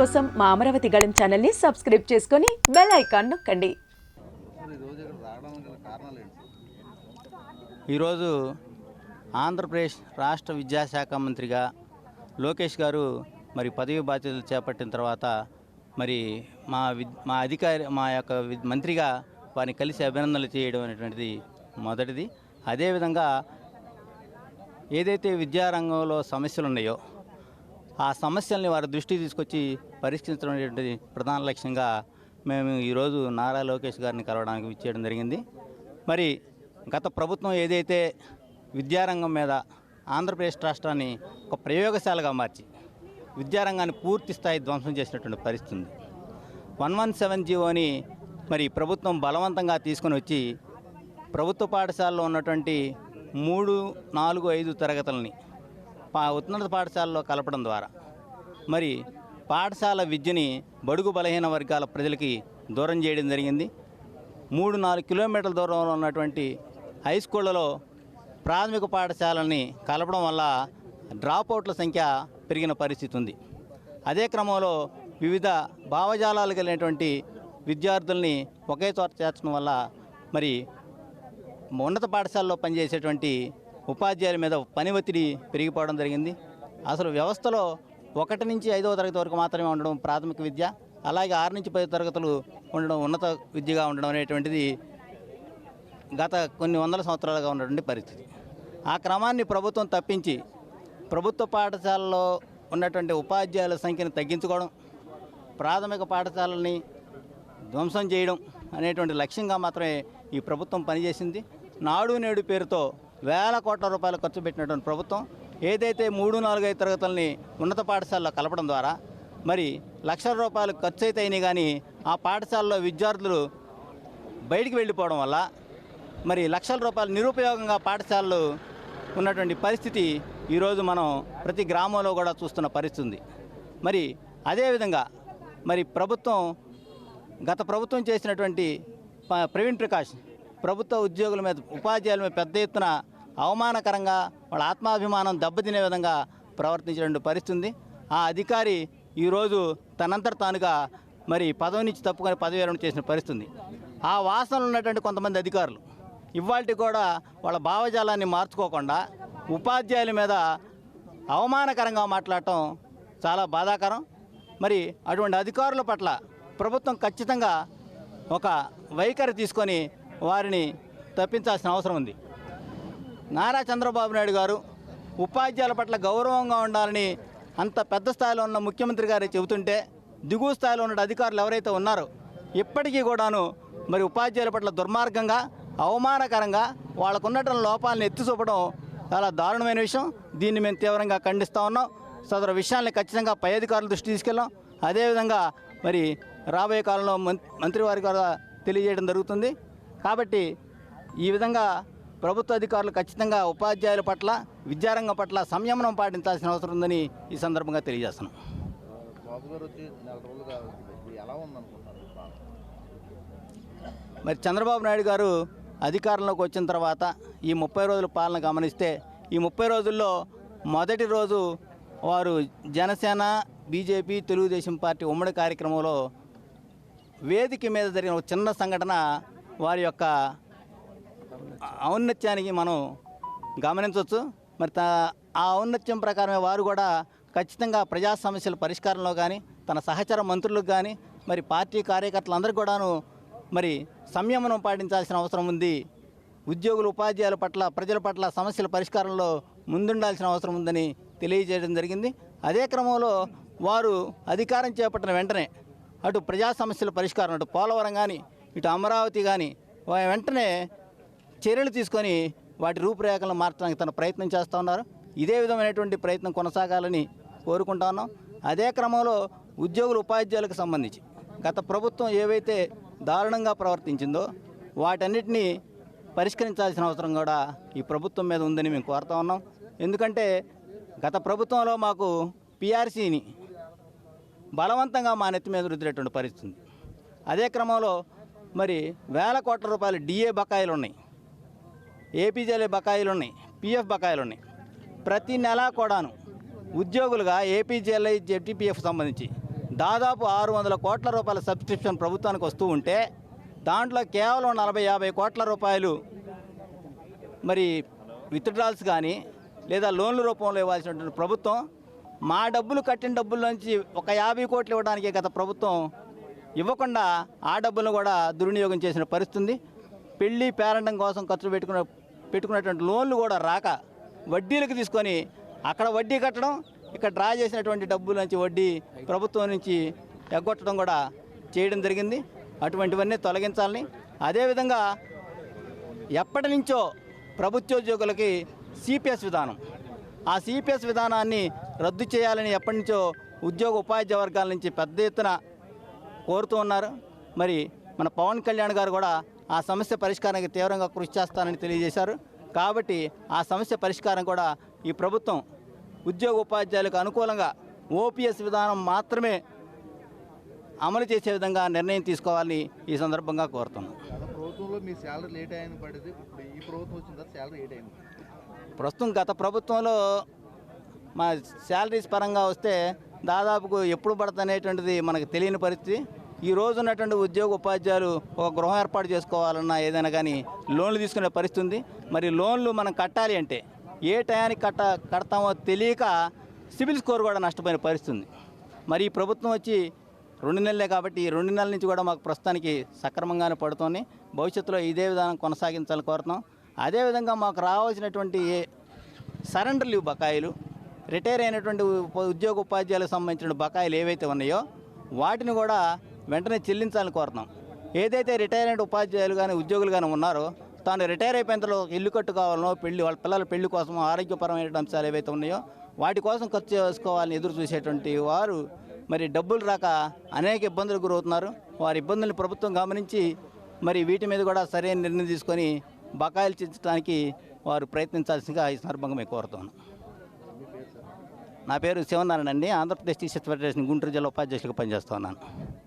కోసం మా అమరావతి గళం ఛానల్ని సబ్స్క్రైబ్ చేసుకొని బెల్ ఐకాన్ నొక్కండి. ఈరోజు ఆంధ్రప్రదేశ్ రాష్ట్ర విద్యాశాఖ మంత్రిగా లోకేష్ గారు మరి పదవి బాధ్యతలు చేపట్టిన తర్వాత మరి మా విద్ మా అధికారి మా యొక్క మంత్రిగా వారిని కలిసి అభినందనలు చేయడం అనేటువంటిది మొదటిది. అదేవిధంగా ఏదైతే విద్యారంగంలో సమస్యలు ఉన్నాయో ఆ సమస్యల్ని వారి దృష్టికి తీసుకొచ్చి పరిష్కరించడం ప్రధాన లక్ష్యంగా మేము ఈరోజు నారా లోకేష్ గారిని కలవడానికి ఇచ్చేయడం జరిగింది. మరి గత ప్రభుత్వం ఏదైతే విద్యారంగం మీద ఆంధ్రప్రదేశ్ రాష్ట్రాన్ని ఒక ప్రయోగశాలగా మార్చి విద్యారంగాన్ని పూర్తి స్థాయి ధ్వంసం చేసినటువంటి పరిస్థితి ఉంది. వన్ వన్ సెవెన్ జీవోని మరి ప్రభుత్వం బలవంతంగా తీసుకొని వచ్చి ప్రభుత్వ పాఠశాలలో ఉన్నటువంటి మూడు నాలుగు ఐదు తరగతులని పా ఉన్నత పాఠశాలలో కలపడం ద్వారా. మరి పాఠశాల విద్యని బడుగు బలహీన వర్గాల ప్రజలకి దూరం చేయడం జరిగింది. మూడు నాలుగు కిలోమీటర్ల దూరంలో ఉన్నటువంటి హై స్కూళ్ళలో ప్రాథమిక పాఠశాలని కలపడం వల్ల డ్రాప్అవుట్ల సంఖ్య పెరిగిన పరిస్థితి ఉంది. అదే క్రమంలో వివిధ భావజాలాలు కలిగినటువంటి విద్యార్థుల్ని ఒకే చోట చేర్చడం వల్ల మరి ఉన్నత పాఠశాలలో పనిచేసేటువంటి ఉపాధ్యాయుల మీద పని ఒత్తిడి పెరిగిపోవడం జరిగింది. అసలు వ్యవస్థలో ఒకటి నుంచి ఐదవ తరగతి వరకు మాత్రమే ఉండడం ప్రాథమిక విద్య అలాగే ఆరు నుంచి పది తరగతులు ఉండడం ఉన్నత విద్యగా ఉండడం అనేటువంటిది గత కొన్ని వందల సంవత్సరాలుగా ఉన్నటువంటి పరిస్థితి. ఆ క్రమాన్ని ప్రభుత్వం తప్పించి ప్రభుత్వ పాఠశాలలో ఉన్నటువంటి ఉపాధ్యాయుల సంఖ్యను తగ్గించుకోవడం ప్రాథమిక పాఠశాలని ధ్వంసం చేయడం అనేటువంటి లక్ష్యంగా మాత్రమే ఈ ప్రభుత్వం పనిచేసింది. నాడు నేడు పేరుతో వేల కోట్ల రూపాయలు ఖర్చు పెట్టినటువంటి ప్రభుత్వం ఏదైతే మూడు నాలుగు ఐదు తరగతులని ఉన్నత పాఠశాలలో కలపడం ద్వారా మరి లక్షల రూపాయలు ఖర్చు అయితే అయినాయి కానీ ఆ పాఠశాలలో విద్యార్థులు బయటికి వెళ్ళిపోవడం వల్ల మరి లక్షల రూపాయలు నిరుపయోగంగా పాఠశాలలు ఉన్నటువంటి పరిస్థితి ఈరోజు మనం ప్రతి గ్రామంలో కూడా చూస్తున్న పరిస్థితి ఉంది. మరి అదేవిధంగా మరి ప్రభుత్వం గత ప్రభుత్వం చేసినటువంటి ప్రవీణ్ ప్రకాష్ ప్రభుత్వ ఉద్యోగుల మీద ఉపాధ్యాయుల మీద పెద్ద ఎత్తున అవమానకరంగా వాళ్ళ ఆత్మాభిమానం దెబ్బతినే విధంగా ప్రవర్తించిన పరిస్థితి ఉంది ఆ అధికారి ఈరోజు తనంతట తానుగా మరి పదవి నుంచి తప్పుకొని పదవి చేసిన పరిస్థితి ఆ వాసనలు ఉన్నటువంటి కొంతమంది అధికారులు ఇవాళ కూడా వాళ్ళ భావజాలాన్ని మార్చుకోకుండా ఉపాధ్యాయుల మీద అవమానకరంగా మాట్లాడటం చాలా బాధాకరం. మరి అటువంటి అధికారుల పట్ల ప్రభుత్వం ఖచ్చితంగా ఒక వైఖరి తీసుకొని వారిని తప్పించాల్సిన అవసరం ఉంది. నారా చంద్రబాబు నాయుడు గారు ఉపాధ్యాయుల పట్ల గౌరవంగా ఉండాలని అంత పెద్ద స్థాయిలో ఉన్న ముఖ్యమంత్రి గారు చెబుతుంటే దిగువ స్థాయిలో ఉన్న అధికారులు ఎవరైతే ఉన్నారో ఇప్పటికీ కూడాను మరి ఉపాధ్యాయుల పట్ల దుర్మార్గంగా అవమానకరంగా వాళ్ళకు ఉన్నటువంటి లోపాలను ఎత్తి చూపడం చాలా దారుణమైన విషయం. దీన్ని మేము తీవ్రంగా ఖండిస్తూ ఉన్నాం. సదరు విషయాల్ని ఖచ్చితంగా పై అధికారుల దృష్టి తీసుకెళ్ళాం అదేవిధంగా మరి రాబోయే కాలంలో మంత్రివారి కూడా తెలియజేయడం జరుగుతుంది. కాబట్టి ఈ విధంగా ప్రభుత్వ అధికారులు ఖచ్చితంగా ఉపాధ్యాయుల పట్ల విద్యారంగం పట్ల సంయమనం పాటించాల్సిన అవసరం ఉందని ఈ సందర్భంగా తెలియజేస్తున్నాం. మరి చంద్రబాబు నాయుడు గారు అధికారంలోకి వచ్చిన తర్వాత ఈ ముప్పై రోజుల పాలన గమనిస్తే ఈ ముప్పై రోజుల్లో మొదటి రోజు వారు జనసేన బీజేపీ తెలుగుదేశం పార్టీ ఉమ్మడి కార్యక్రమంలో వేదిక మీద జరిగిన ఒక చిన్న సంఘటన వారి యొక్క ఔన్నత్యానికి మనం గమనించవచ్చు మరి తా- ఆ ఔన్నత్యం ప్రకారమే వారు కూడా ఖచ్చితంగా ప్రజా సమస్యల పరిష్కారంలో కానీ తన సహచర మంత్రులకు కానీ మరి పార్టీ కార్యకర్తలందరికీ కూడాను మరి సంయమనం పాటించాల్సిన అవసరం ఉంది. ఉద్యోగులు ఉపాధ్యాయుల పట్ల ప్రజల పట్ల సమస్యల పరిష్కారంలో ముందుండాల్సిన అవసరం ఉందని తెలియజేయడం జరిగింది. అదే క్రమంలో వారు అధికారం చేపట్టిన వెంటనే అటు ప్రజా సమస్యల పరిష్కారం అటు పోలవరం కానీ ఇటు అమరావతి కానీ వెంటనే చర్యలు తీసుకొని వాటి రూపురేఖలను మార్చడానికి తన ప్రయత్నం చేస్తూ ఉన్నారు. ఇదే విధమైనటువంటి ప్రయత్నం కొనసాగాలని కోరుకుంటా ఉన్నాం. అదే క్రమంలో ఉద్యోగుల ఉపాధ్యాయులకు సంబంధించి గత ప్రభుత్వం ఏవైతే దారుణంగా ప్రవర్తించిందో వాటన్నిటినీ పరిష్కరించాల్సిన అవసరం కూడా ఈ ప్రభుత్వం మీద ఉందని మేము కోరుతా ఉన్నాం. ఎందుకంటే గత ప్రభుత్వంలో మాకు పిఆర్సీని బలవంతంగా మా నెత్తి మీద రుద్దినటువంటి పరిస్థితి అదే క్రమంలో మరి వేల కోట్ల రూపాయలు డిఏ బకాయిలు ఉన్నాయి. ఏపీజేలే బకాయిలు ఉన్నాయి పిఎఫ్ బకాయిలు ఉన్నాయి ప్రతి నెలా కూడాను ఉద్యోగులుగా ఏపీజేఎల్ఐ జెడ్టీపీఎఫ్ సంబంధించి దాదాపు ఆరు వందల కోట్ల రూపాయల సబ్స్క్రిప్షన్ ప్రభుత్వానికి వస్తూ ఉంటే దాంట్లో కేవలం నలభై యాభై కోట్ల రూపాయలు మరి విత్డ్రాల్స్ కానీ లేదా లోన్ల రూపంలో ఇవ్వాల్సినటువంటి ప్రభుత్వం మా డబ్బులు కట్టిన డబ్బుల్లోంచి ఒక యాభై కోట్లు ఇవ్వడానికి గత ప్రభుత్వం ఇవ్వకుండా ఆ డబ్బులను కూడా దుర్వినియోగం చేసిన పరిస్థితి పెళ్ళి పేరండం కోసం ఖర్చు పెట్టుకున్న పెట్టుకున్నటువంటి లోన్లు కూడా రాక వడ్డీలకు తీసుకొని అక్కడ వడ్డీ కట్టడం ఇక్కడ డ్రా చేసినటువంటి డబ్బుల నుంచి వడ్డీ ప్రభుత్వం నుంచి ఎగ్గొట్టడం కూడా చేయడం జరిగింది. అటువంటివన్నీ తొలగించాలని. అదేవిధంగా ఎప్పటి నుంచో ప్రభుత్వోద్యోగులకి సిపిఎస్ విధానం. ఆ సిపిఎస్ విధానాన్ని రద్దు చేయాలని ఎప్పటి నుంచో ఉద్యోగ ఉపాధ్యాయ వర్గాల నుంచి పెద్ద ఎత్తున కోరుతూ ఉన్నారు. మరి మన పవన్ కళ్యాణ్ గారు కూడా ఆ సమస్య పరిష్కారానికి తీవ్రంగా కృషి చేస్తానని తెలియజేశారు. కాబట్టి ఆ సమస్య పరిష్కారం కూడా ఈ ప్రభుత్వం ఉద్యోగ ఉపాధ్యాయులకు అనుకూలంగా ఓపీఎస్ విధానం మాత్రమే అమలు చేసే విధంగా నిర్ణయం తీసుకోవాలని ఈ సందర్భంగా కోరుతున్నాం. ప్రస్తుతం గత ప్రభుత్వంలో మా శాలరీస్ పరంగా వస్తే దాదాపుకు ఎప్పుడు పడుతుందనేటువంటిది మనకు తెలియని పరిస్థితి. ఈ రోజు ఉన్నటువంటి ఉద్యోగ ఉపాధ్యాయులు ఒక గృహం ఏర్పాటు చేసుకోవాలన్నా ఏదైనా కానీ లోన్లు తీసుకునే పరిస్థితి ఉంది. మరి లోన్లు మనం కట్టాలి అంటే ఏ టయానికి కట్ట కడతామో తెలియక సిబిల్ స్కోర్ కూడా నష్టపోయిన పరిస్థితి ఉంది. మరి ఈ ప్రభుత్వం వచ్చి రెండు నెలలే కాబట్టి ఈ రెండు నెలల నుంచి కూడా మాకు ప్రస్తుతానికి సక్రమంగానే పడుతుంది. భవిష్యత్తులో ఇదే విధానం కొనసాగించాలని కోరుతున్నాం. అదేవిధంగా మాకు రావాల్సినటువంటి ఏ సరెండర్ లీవ్ బకాయిలు రిటైర్ అయినటువంటి ఉప- ఉద్యోగ ఉపాధ్యాయులకు సంబంధించిన బకాయిలు ఏవైతే ఉన్నాయో వాటిని కూడా వెంటనే చెల్లించాలని కోరుతున్నాం. ఏదైతే రిటైర్మెంట్ ఉపాధ్యాయులు కానీ ఉద్యోగులు కానీ ఉన్నారో తాను రిటైర్ అయిపోయిన తర్వాత ఇల్లు కట్టు కావాలనో పెళ్ళి వాళ్ళ పిల్లల పెళ్ళి కోసం ఆరోగ్యపరమైన అంశాలు ఏవైతే ఉన్నాయో వాటి కోసం ఖర్చు చేసుకోవాలని ఎదురు చూసేటువంటి వారు మరి డబ్బులు రాక అనేక ఇబ్బందులకు గురవుతున్నారు. వారి ఇబ్బందులను ప్రభుత్వం గమనించి మరి వీటి మీద కూడా సరైన నిర్ణయం తీసుకొని బకాయిలు చెల్లించడానికి వారు ప్రయత్నించాల్సిందిగా ఈ సందర్భంగా మేము కోరుతున్నాను నా పేరు శివనారాయణ అండి. ఆంధ్రప్రదేశ్ టీచర్స్ ఫెడరేషన్ గుంటూరు జిల్లా ఉపాధ్యక్షులుగా పనిచేస్తున్నాను